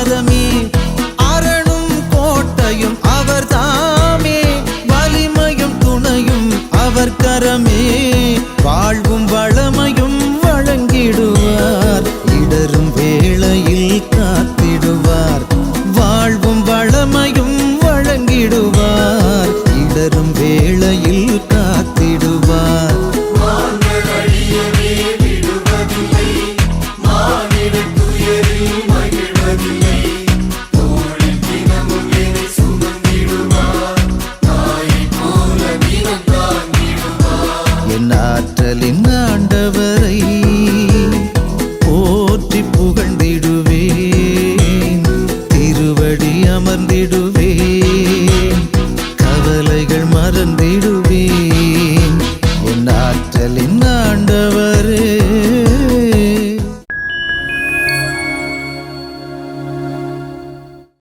ஆரமே அரணும் கோட்டையும் அவர் தாமே. வலிமையும் துணையும் அவர் கரமே. என் ஆற்றலின் ஆண்டவரை